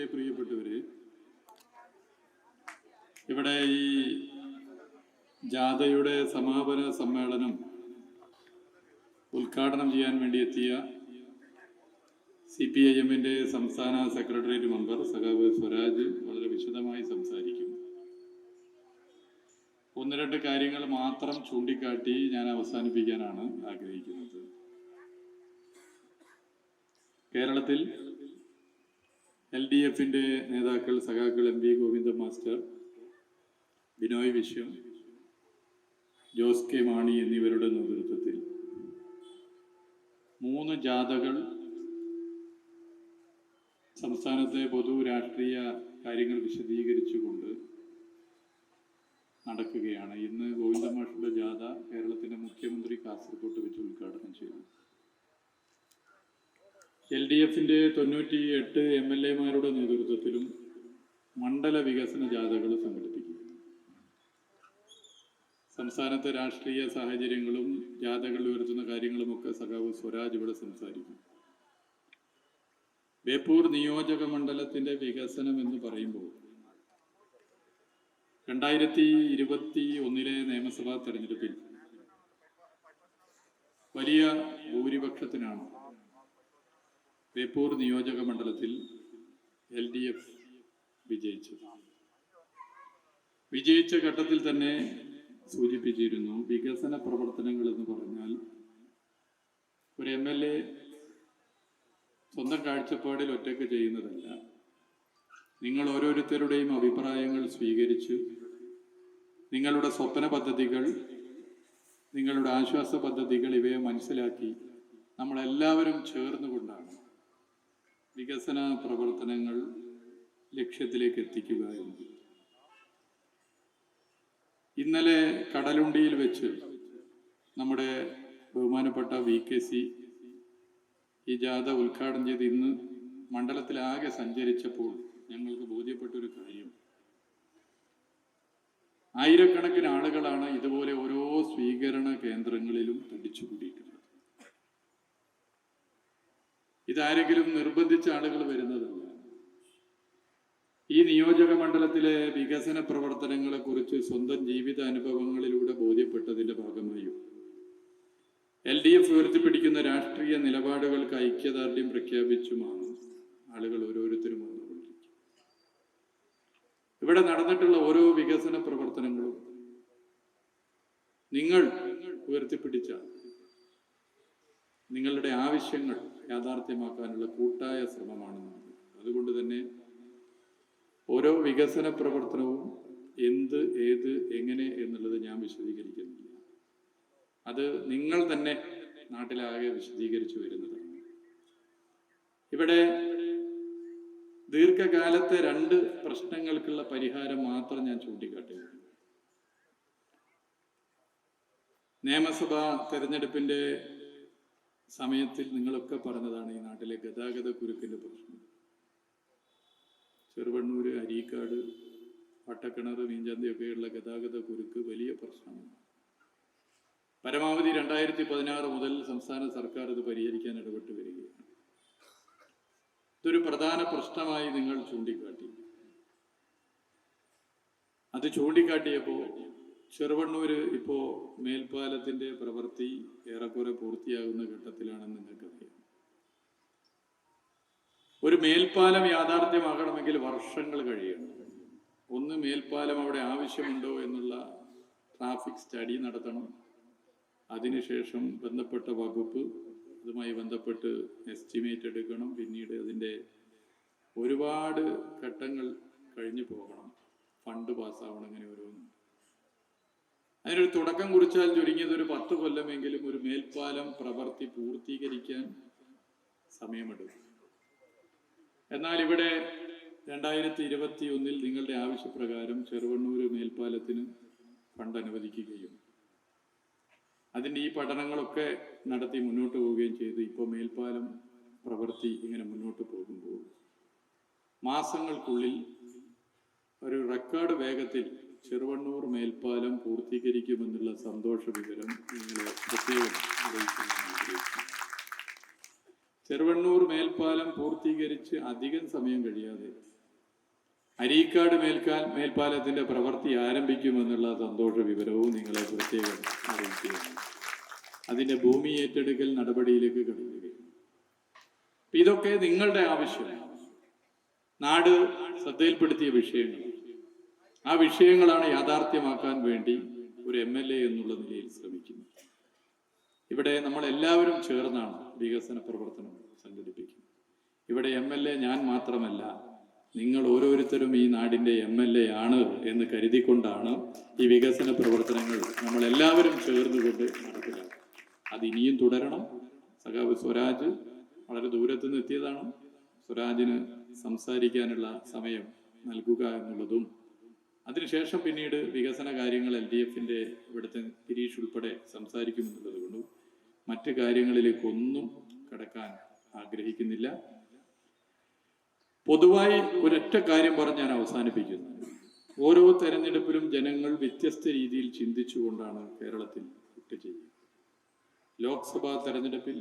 വളരെ പ്രിയപ്പെട്ടവര് ഇവിടെ ഈ ജാഥയുടെ സമാപന സമ്മേളനം ഉദ്ഘാടനം ചെയ്യാൻ വേണ്ടി എത്തിയ സി പി ഐ എമ്മിന്റെ സംസ്ഥാന സെക്രട്ടേറിയറ്റ് മെമ്പർ സഖാവ് സ്വരാജ് വളരെ വിശദമായി സംസാരിക്കും. ഒന്ന് രണ്ട് കാര്യങ്ങൾ മാത്രം ചൂണ്ടിക്കാട്ടി ഞാൻ അവസാനിപ്പിക്കാനാണ് ആഗ്രഹിക്കുന്നത്. കേരളത്തിൽ എൽ ഡി എഫിന്റെ നേതാക്കൾ സഖാക്കൾ M V Govinda master Binoy Viswam Jose K Mani എന്നിവരുടെ നേതൃത്വത്തിൽ മൂന്ന് ജാഥകൾ സംസ്ഥാനത്തെ പൊതു രാഷ്ട്രീയ കാര്യങ്ങൾ വിശദീകരിച്ചുകൊണ്ട് നടക്കുകയാണ്. ഇന്ന് ഗോവിന്ദ മാഷുടെ ജാഥ കേരളത്തിന്റെ മുഖ്യമന്ത്രി കാസർഗോട്ട് വെച്ച് ഉദ്ഘാടനം ചെയ്തു. എൽ ഡി എഫിന്റെ തൊണ്ണൂറ്റി എട്ട് എം എൽ എമാരുടെ നേതൃത്വത്തിലും മണ്ഡല വികസന ജാഥകൾ സംഘടിപ്പിക്കും സംസ്ഥാനത്തെ രാഷ്ട്രീയ സാഹചര്യങ്ങളും ജാഥകൾ ഉയർത്തുന്ന കാര്യങ്ങളുമൊക്കെ സഖാവ് സ്വരാജ് ഇവിടെ സംസാരിക്കും. ബേപ്പൂർ നിയോജക മണ്ഡലത്തിന്റെ വികസനം എന്ന് പറയുമ്പോൾ രണ്ടായിരത്തി ഇരുപത്തി ഒന്നിലെ നിയമസഭാ തെരഞ്ഞെടുപ്പിൽ വലിയ ഭൂരിപക്ഷത്തിനാണ് ബേപ്പൂർ നിയോജക മണ്ഡലത്തിൽ എൽ ഡി എഫ് വിജയിച്ചു വിജയിച്ച ഘട്ടത്തിൽ തന്നെ സൂചിപ്പിച്ചിരുന്നു വികസന പ്രവർത്തനങ്ങൾ എന്ന് പറഞ്ഞാൽ ഒരു എം എൽ എ സ്വന്തം കാഴ്ചപ്പാടിൽ ഒറ്റയ്ക്ക് ചെയ്യുന്നതല്ല. നിങ്ങൾ ഓരോരുത്തരുടെയും അഭിപ്രായങ്ങൾ സ്വീകരിച്ച് നിങ്ങളുടെ സ്വപ്ന പദ്ധതികൾ നിങ്ങളുടെ ആശ്വാസ പദ്ധതികൾ ഇവയെ മനസ്സിലാക്കി നമ്മളെല്ലാവരും ചേർന്നുകൊണ്ടാണ് വികസന പ്രവർത്തനങ്ങൾ ലക്ഷ്യത്തിലേക്ക് എത്തിക്കുക എന്നത് ഇന്നലെ കടലുണ്ടിയിൽ വെച്ച് നമ്മുടെ ബഹുമാനപ്പെട്ട വി കെ സി ഈ ജാഥ ഉദ്ഘാടനം ചെയ്ത് ഇന്ന് മണ്ഡലത്തിലാകെ സഞ്ചരിച്ചപ്പോൾ ഞങ്ങൾക്ക് ബോധ്യപ്പെട്ടൊരു കാര്യം. ആയിരക്കണക്കിന് ആളുകളാണ് ഇതുപോലെ ഓരോ സ്വീകരണ കേന്ദ്രങ്ങളിലും തടിച്ചുകൂടിയിട്ടുള്ളത്. ഇതാരെങ്കിലും നിർബന്ധിച്ച ആളുകൾ വരുന്നതല്ല ഈ നിയോജക മണ്ഡലത്തിലെ വികസന പ്രവർത്തനങ്ങളെ കുറിച്ച് സ്വന്തം ജീവിത അനുഭവങ്ങളിലൂടെ ബോധ്യപ്പെട്ടതിന്റെ ഭാഗമായും. എൽ ഡി എഫ് ഉയർത്തിപ്പിടിക്കുന്ന രാഷ്ട്രീയ നിലപാടുകൾക്ക് ഐക്യദാർഢ്യം പ്രഖ്യാപിച്ചുമാണ് ആളുകൾ ഓരോരുത്തരും വന്നുകൊണ്ടിരിക്കുന്നത്. ഇവിടെ നടന്നിട്ടുള്ള ഓരോ വികസന പ്രവർത്തനങ്ങളും നിങ്ങൾ ഉയർത്തിപ്പിടിച്ച നിങ്ങളുടെ ആവശ്യങ്ങൾ യാഥാർത്ഥ്യമാക്കാനുള്ള കൂട്ടായ ശ്രമമാണ് അതുകൊണ്ട് തന്നെ ഓരോ വികസന പ്രവർത്തനവും എന്ത് ഏത് എങ്ങനെ എന്നുള്ളത് ഞാൻ വിശദീകരിക്കുന്നില്ല. അത് നിങ്ങൾ തന്നെ നാട്ടിലാകെ വിശദീകരിച്ചു വരുന്നതാണ്. ഇവിടെ ദീർഘകാലത്തെ രണ്ട് പ്രശ്നങ്ങൾക്കുള്ള പരിഹാരം മാത്രം ഞാൻ ചൂണ്ടിക്കാട്ടുകയാണ് നിയമസഭാ തെരഞ്ഞെടുപ്പിന്റെ സമയത്തിൽ നിങ്ങളൊക്കെ പറഞ്ഞതാണ് ഈ നാട്ടിലെ ഗതാഗത കുരുക്കിന്റെ പ്രശ്നം. ചെറുവണ്ണൂര് അരീക്കാട് വട്ടക്കിണർ മീഞ്ചന്തിയൊക്കെയുള്ള ഗതാഗത കുരുക്ക് വലിയ പ്രശ്നമാണ്. പരമാവധി രണ്ടായിരത്തി പതിനാറ് മുതൽ സംസ്ഥാന സർക്കാർ ഇത് പരിഹരിക്കാൻ ഇടപെട്ട് വരികയാണ്. ഇതൊരു പ്രധാന പ്രശ്നമായി നിങ്ങൾ ചൂണ്ടിക്കാട്ടി. അത് ചൂണ്ടിക്കാട്ടിയപ്പോൾ ചെറുവണ്ണൂര് ഇപ്പോൾ മേൽപ്പാലത്തിന്റെ പ്രവൃത്തി ഏറെക്കുറെ പൂർത്തിയാകുന്ന ഘട്ടത്തിലാണെന്ന് നിങ്ങൾക്കറിയാം. ഒരു മേൽപ്പാലം യാഥാർത്ഥ്യമാകണമെങ്കിൽ വർഷങ്ങൾ കഴിയണം. ഒന്ന് മേൽപ്പാലം അവിടെ ആവശ്യമുണ്ടോ എന്നുള്ള ട്രാഫിക് സ്റ്റഡി നടത്തണം. അതിനുശേഷം ബന്ധപ്പെട്ട വകുപ്പ് അതുമായി ബന്ധപ്പെട്ട് എസ്റ്റിമേറ്റ് എടുക്കണം. പിന്നീട് അതിന്റെ ഒരുപാട് ഘട്ടങ്ങൾ കഴിഞ്ഞു പോകണം. ഫണ്ട് പാസ്സാവണം അങ്ങനെ ഓരോന്നും. അതിനൊരു തുടക്കം കുറിച്ചാൽ ചുരുങ്ങിയത് ഒരു പത്ത് കൊല്ലമെങ്കിലും ഒരു മേൽപ്പാലം പ്രവർത്തി പൂർത്തീകരിക്കാൻ സമയമെടുക്കും. എന്നാൽ ഇവിടെ രണ്ടായിരത്തി ഇരുപത്തി ഒന്നിൽ നിങ്ങളുടെ ആവശ്യപ്രകാരം ചെറുവണ്ണൂർ മേൽപ്പാലത്തിന് ഫണ്ട് അനുവദിക്കുകയും അതിന്റെ ഈ പഠനങ്ങളൊക്കെ നടത്തി മുന്നോട്ട് പോവുകയും ചെയ്ത് ഇപ്പോൾ മേൽപ്പാലം പ്രവൃത്തി ഇങ്ങനെ മുന്നോട്ട് പോകുമ്പോൾ മാസങ്ങൾക്കുള്ളിൽ ഒരു റെക്കോർഡ് വേഗത്തിൽ ചെറുവണ്ണൂർ മേൽപ്പാലം പൂർത്തീകരിക്കുമെന്നുള്ള സന്തോഷ വിവരം നിങ്ങളെ പ്രത്യേകം അറിയിക്കാൻ ചെറുവണ്ണൂർ മേൽപ്പാലം പൂർത്തീകരിച്ച് അധികം സമയം കഴിയാതെ അരീക്കാട് മേൽക്കാൽ മേൽപ്പാലത്തിന്റെ പ്രവൃത്തി ആരംഭിക്കുമെന്നുള്ള സന്തോഷ വിവരവും നിങ്ങളെ പ്രത്യേകം അറിയിക്കുകയാണ് അതിന്റെ ഭൂമി ഏറ്റെടുക്കൽ നടപടിയിലേക്ക് കടക്കുകയാണ്. ഇതൊക്കെ നിങ്ങളുടെ ആവശ്യമാണ്. നാട് ശ്രദ്ധയിൽപ്പെടുത്തിയ വിഷയങ്ങൾ ആ വിഷയങ്ങളാണ് യാഥാർത്ഥ്യമാക്കാൻ വേണ്ടി ഒരു എം എൽ എ എന്നുള്ള നിലയിൽ ശ്രമിക്കുന്നത്. ഇവിടെ നമ്മൾ എല്ലാവരും ചേർന്നാണ് വികസന പ്രവർത്തനം സംഘടിപ്പിക്കുന്നത്. ഇവിടെ എം എൽ എ ഞാൻ മാത്രമല്ല നിങ്ങൾ ഓരോരുത്തരും ഈ നാടിന്റെ എം എൽ എ ആണ് എന്ന് കരുതിക്കൊണ്ടാണ് ഈ വികസന പ്രവർത്തനങ്ങൾ നമ്മൾ എല്ലാവരും ചേർന്നുകൊണ്ട് നടപ്പിലാക്കുക അത് ഇനിയും തുടരണം. സഖാവ് സ്വരാജ് വളരെ ദൂരത്തു നിന്ന് എത്തിയതാണ്. സ്വരാജിന് സംസാരിക്കാനുള്ള സമയം നൽകുക എന്നുള്ളതും അതിനുശേഷം പിന്നീട് വികസന കാര്യങ്ങൾ എൽ ഡി എഫിന്റെ ഇവിടുത്തെ ഗിരീഷ് ഉൾപ്പെടെ സംസാരിക്കുമെന്നുള്ളത് കൊണ്ടും മറ്റു കാര്യങ്ങളിലേക്കൊന്നും കടക്കാൻ ആഗ്രഹിക്കുന്നില്ല. പൊതുവായി ഒരൊറ്റ കാര്യം പറഞ്ഞ് ഞാൻ അവസാനിപ്പിക്കുന്നു. ഓരോ തെരഞ്ഞെടുപ്പിലും ജനങ്ങൾ വ്യത്യസ്ത രീതിയിൽ ചിന്തിച്ചുകൊണ്ടാണ് കേരളത്തിൽ വോട്ട് ചെയ്യുന്നത്. ലോക്സഭാ തെരഞ്ഞെടുപ്പിൽ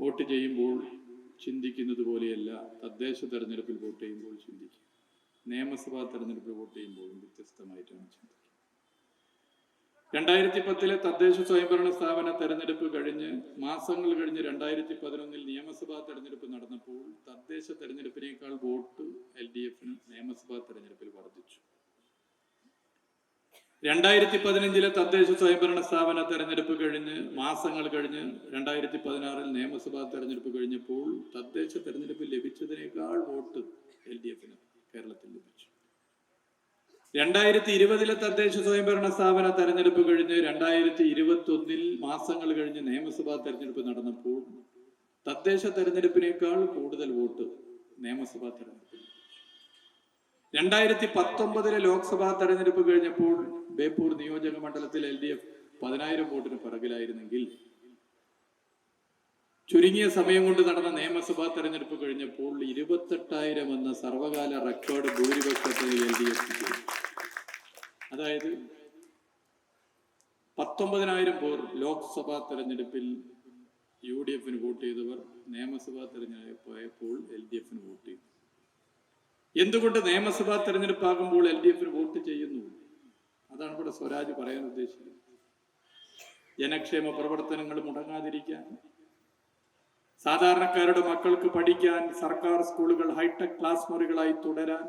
വോട്ട് ചെയ്യുമ്പോൾ ചിന്തിക്കുന്നത് പോലെയല്ല തദ്ദേശ തെരഞ്ഞെടുപ്പിൽ വോട്ട് ചെയ്യുമ്പോൾ ചിന്തിക്കുക. നിയമസഭാ തെരഞ്ഞെടുപ്പിൽ വോട്ട് ചെയ്യുമ്പോഴും വ്യത്യസ്തമായിട്ടാണ് ചിന്തിക്കുന്നത്. രണ്ടായിരത്തി പത്തിലെ തദ്ദേശ സ്വയംഭരണ സ്ഥാപന തെരഞ്ഞെടുപ്പ് കഴിഞ്ഞ് മാസങ്ങൾ കഴിഞ്ഞ് രണ്ടായിരത്തി പതിനൊന്നിൽ നിയമസഭാ തെരഞ്ഞെടുപ്പ് നടന്നപ്പോൾ തദ്ദേശ തെരഞ്ഞെടുപ്പിനേക്കാൾ വോട്ട് എൽ ഡി എഫിന് നിയമസഭാ തെരഞ്ഞെടുപ്പിൽ വർദ്ധിച്ചു. രണ്ടായിരത്തി പതിനഞ്ചിലെ തദ്ദേശ സ്വയംഭരണ സ്ഥാപന തെരഞ്ഞെടുപ്പ് കഴിഞ്ഞ് മാസങ്ങൾ കഴിഞ്ഞ് രണ്ടായിരത്തി പതിനാറിൽ നിയമസഭാ തെരഞ്ഞെടുപ്പ് കഴിഞ്ഞപ്പോൾ തദ്ദേശ തെരഞ്ഞെടുപ്പ് ലഭിച്ചതിനേക്കാൾ വോട്ട് എൽ ഡി എഫിന്. കേരളത്തിൽ ലഭിച്ചു. രണ്ടായിരത്തി ഇരുപതിലെ തദ്ദേശ സ്വയംഭരണ സ്ഥാപന തെരഞ്ഞെടുപ്പ് കഴിഞ്ഞ് രണ്ടായിരത്തി ഇരുപത്തി ഒന്നിൽ മാസങ്ങൾ കഴിഞ്ഞ് നിയമസഭാ തെരഞ്ഞെടുപ്പ് നടന്നപ്പോൾ തദ്ദേശ തെരഞ്ഞെടുപ്പിനേക്കാൾ കൂടുതൽ വോട്ട് നിയമസഭാ തെരഞ്ഞെടുപ്പിൽ രണ്ടായിരത്തി പത്തൊമ്പതിലെ ലോക്സഭാ തെരഞ്ഞെടുപ്പ് കഴിഞ്ഞപ്പോൾ ബേപ്പൂർ നിയോജക മണ്ഡലത്തിൽ എൽ ഡി എഫ് പതിനായിരം വോട്ടിന് പിറകിലായിരുന്നെങ്കിൽ ചുരുങ്ങിയ സമയം കൊണ്ട് നടന്ന നിയമസഭാ തെരഞ്ഞെടുപ്പ് കഴിഞ്ഞപ്പോൾ ഇരുപത്തെട്ടായിരം എന്ന സർവകാല റെക്കോർഡ് ഭൂരിപക്ഷത്തിൽ എൽ ഡി എഫ് അതായത് പത്തൊമ്പതിനായിരം പേർ ലോക്സഭാ തെരഞ്ഞെടുപ്പിൽ യു ഡി എഫിന് വോട്ട് ചെയ്തവർ നിയമസഭാ തെരഞ്ഞെടുപ്പായപ്പോൾ എൽ ഡി എഫിന് വോട്ട് ചെയ്തു. എന്തുകൊണ്ട് നിയമസഭാ തെരഞ്ഞെടുപ്പാകുമ്പോൾ എൽ ഡി എഫിന് വോട്ട് ചെയ്യുന്നു? അതാണ് ഇവിടെ സ്വരാജ് പറയാൻ ഉദ്ദേശിക്കുന്നത്. ജനക്ഷേമ പ്രവർത്തനങ്ങൾ മുടങ്ങാതിരിക്കാൻ സാധാരണക്കാരുടെ മക്കൾക്ക് പഠിക്കാൻ സർക്കാർ സ്കൂളുകൾ ഹൈടെക് ക്ലാസ് മുറികളായി തുടരാൻ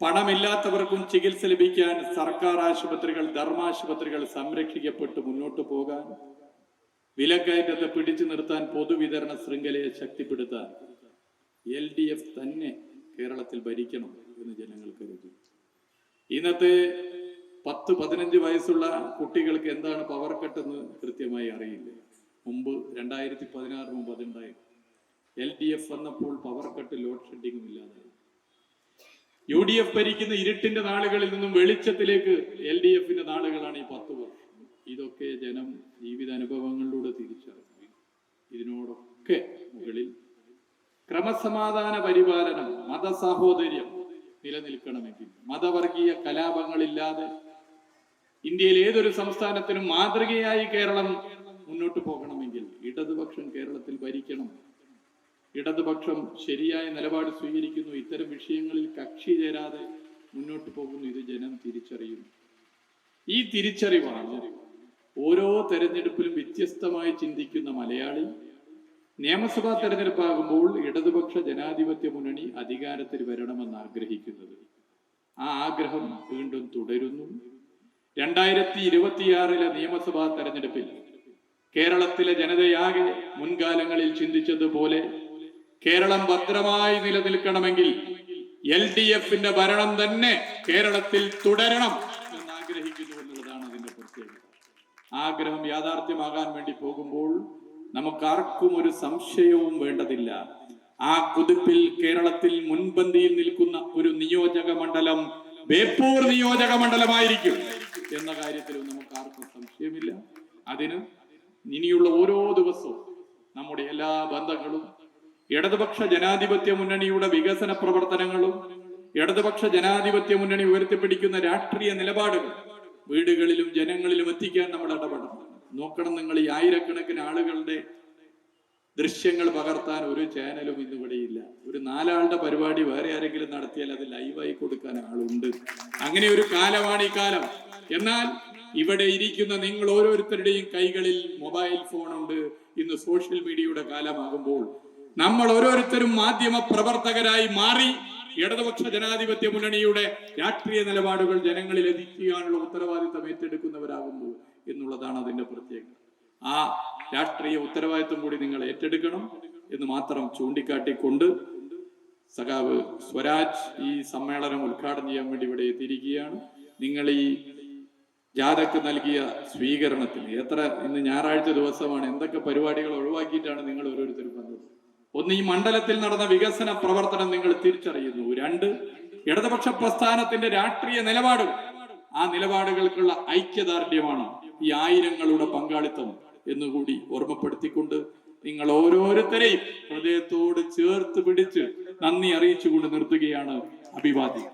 പണമില്ലാത്തവർക്കും ചികിത്സ ലഭിക്കാൻ സർക്കാർ ആശുപത്രികൾ ധർമാശുപത്രികൾ സംരക്ഷിക്കപ്പെട്ട് മുന്നോട്ട് പോകാൻ വിലക്കയറ്റത്തെ പിടിച്ചു നിർത്താൻ പൊതുവിതരണ ശൃംഖലയെ ശക്തിപ്പെടുത്താൻ എൽ ഡി എഫ് തന്നെ കേരളത്തിൽ ഭരിക്കണം എന്ന് ജനങ്ങൾ കരുതി. ഇന്നത്തെ പത്ത് പതിനഞ്ച് വയസ്സുള്ള കുട്ടികൾക്ക് എന്താണ് പവർ കട്ടെന്ന് കൃത്യമായി അറിയില്ല. മുമ്പ് രണ്ടായിരത്തി പതിനാറ് മുമ്പ് അതുണ്ടായി. എൽ ഡി എഫ് വന്നപ്പോൾ പവർ കട്ട് ലോഡ് ഷെഡിങ്ങും ഇല്ലാതായി. യു ഡി എഫ് ഭരിക്കുന്ന ഇരുട്ടിന്റെ നാളുകളിൽ നിന്നും വെളിച്ചത്തിലേക്ക് എൽ ഡി എഫിന്റെ നാളുകളാണ് ഈ പത്ത് വർഷം. ഇതൊക്കെ ജനം ജീവിതാനുഭവങ്ങളിലൂടെ തിരിച്ചറിഞ്ഞു. ഇതിനോടൊക്കെ മുകളിൽ ക്രമസമാധാന പരിപാലനം മതസാഹോദര്യം നിലനിൽക്കണമെങ്കിൽ മതവർഗീയ കലാപങ്ങളില്ലാതെ ഇന്ത്യയിൽ ഏതൊരു സംസ്ഥാനത്തിനും മാതൃകയായി കേരളം മുന്നോട്ട് പോകണമെങ്കിൽ ഇടതുപക്ഷം കേരളത്തിൽ ഭരിക്കണം. ഇടതുപക്ഷം ശരിയായ നിലപാട് സ്വീകരിക്കുന്നു. ഇത്തരം വിഷയങ്ങളിൽ കക്ഷി ചേരാതെ മുന്നോട്ട് പോകുന്നു. ഇത് ജനം തിരിച്ചറിയും ഈ തിരിച്ചറിവാണ് ഓരോ തെരഞ്ഞെടുപ്പിലും വ്യത്യസ്തമായി ചിന്തിക്കുന്ന മലയാളി നിയമസഭാ തെരഞ്ഞെടുപ്പാകുമ്പോൾ ഇടതുപക്ഷ ജനാധിപത്യ മുന്നണി അധികാരത്തിൽ വരണമെന്ന് ആഗ്രഹിക്കുന്നത്. ആ ആഗ്രഹം വീണ്ടും തുടരുന്നു. രണ്ടായിരത്തി ഇരുപത്തിയാറിലെ നിയമസഭാ തെരഞ്ഞെടുപ്പിൽ കേരളത്തിലെ ജനതയാകെ മുൻകാലങ്ങളിൽ ചിന്തിച്ചതുപോലെ കേരളം ഭദ്രമായി നിലനിൽക്കണമെങ്കിൽ എൽ ഡി എഫിന്റെ ഭരണം തന്നെ കേരളത്തിൽ തുടരണം എന്ന് ആഗ്രഹിക്കുന്നു എന്നുള്ളതാണ് അതിന്റെ പ്രത്യേകത. ആഗ്രഹം യാഥാർത്ഥ്യമാകാൻ വേണ്ടി പോകുമ്പോൾ നമുക്കാർക്കും ഒരു സംശയവും വേണ്ടതില്ല. ആ കുതിപ്പിൽ കേരളത്തിൽ മുൻപന്തിയിൽ നിൽക്കുന്ന ഒരു നിയോജക മണ്ഡലം ബേപ്പൂർ നിയോജക മണ്ഡലമായിരിക്കും എന്ന കാര്യത്തിലും നമുക്ക് ആർക്കും സംശയമില്ല. അതിന് ഇനിയുള്ള ഓരോ ദിവസവും നമ്മുടെ എല്ലാ ബന്ധങ്ങളും ഇടതുപക്ഷ ജനാധിപത്യ മുന്നണിയുടെ വികസന പ്രവർത്തനങ്ങളും ഇടതുപക്ഷ ജനാധിപത്യ മുന്നണി ഉയർത്തിപ്പിടിക്കുന്ന രാഷ്ട്രീയ നിലപാടുകൾ വീടുകളിലും ജനങ്ങളിലും എത്തിക്കാൻ നമ്മൾ ഇടപെടണം. നോക്കണം നിങ്ങൾ ഈ ആയിരക്കണക്കിന് ആളുകളുടെ ദൃശ്യങ്ങൾ പകർത്താൻ ഒരു ചാനലും ഇന്ന് ഇവിടെയില്ല ഒരു നാലാളുടെ പരിപാടി വേറെ ആരെങ്കിലും നടത്തിയാൽ അത് ലൈവായി കൊടുക്കാൻ ആളുണ്ട്. അങ്ങനെ ഒരു കാലമാണ് ഈ കാലം. എന്നാൽ ഇവിടെ ഇരിക്കുന്ന നിങ്ങൾ ഓരോരുത്തരുടെയും കൈകളിൽ മൊബൈൽ ഫോണുണ്ട് ഇന്ന് സോഷ്യൽ മീഡിയയുടെ കാലമാകുമ്പോൾ. നമ്മൾ ഓരോരുത്തരും മാധ്യമ പ്രവർത്തകരായി മാറി ഇടതുപക്ഷ ജനാധിപത്യ മുന്നണിയുടെ രാഷ്ട്രീയ നിലപാടുകൾ ജനങ്ങളിൽ എത്തിക്കാനുള്ള ഉത്തരവാദിത്തം ഏറ്റെടുക്കുന്നവരാകുന്നു എന്നുള്ളതാണ് അതിന്റെ പ്രത്യേകത. ആ രാഷ്ട്രീയ ഉത്തരവാദിത്വം കൂടി നിങ്ങൾ ഏറ്റെടുക്കണം എന്ന് മാത്രം ചൂണ്ടിക്കാട്ടിക്കൊണ്ട് സഖാവ് സ്വരാജ് ഈ സമ്മേളനം ഉദ്ഘാടനം ചെയ്യാൻ വേണ്ടി ഇവിടെ എത്തിയിരിക്കുകയാണ്. നിങ്ങൾ ഈ ജാഥക്ക് നൽകിയ സ്വീകരണത്തിന്. എത്ര ഇന്ന് ഞായറാഴ്ച ദിവസമാണ്. എന്തൊക്കെ പരിപാടികൾ ഒഴിവാക്കിയിട്ടാണ് നിങ്ങൾ ഓരോരുത്തരും വന്നത്? ഒന്ന് ഈ മണ്ഡലത്തിൽ നടന്ന വികസന പ്രവർത്തനം നിങ്ങൾ തിരിച്ചറിയുന്നു. രണ്ട് ഇടതുപക്ഷ പ്രസ്ഥാനത്തിന്റെ രാഷ്ട്രീയ നിലപാടുകൾ ആ നിലപാടുകൾക്കുള്ള ഐക്യദാർഢ്യമാണ് ഈ ആയിരങ്ങളുടെ പങ്കാളിത്തം എന്നുകൂടി ഓർമ്മപ്പെടുത്തിക്കൊണ്ട് നിങ്ങൾ ഓരോരുത്തരെയും ഹൃദയത്തോട് ചേർത്ത് പിടിച്ച് നന്ദി അറിയിച്ചുകൊണ്ട് നിർത്തുകയാണ് അഭിവാദ്യം.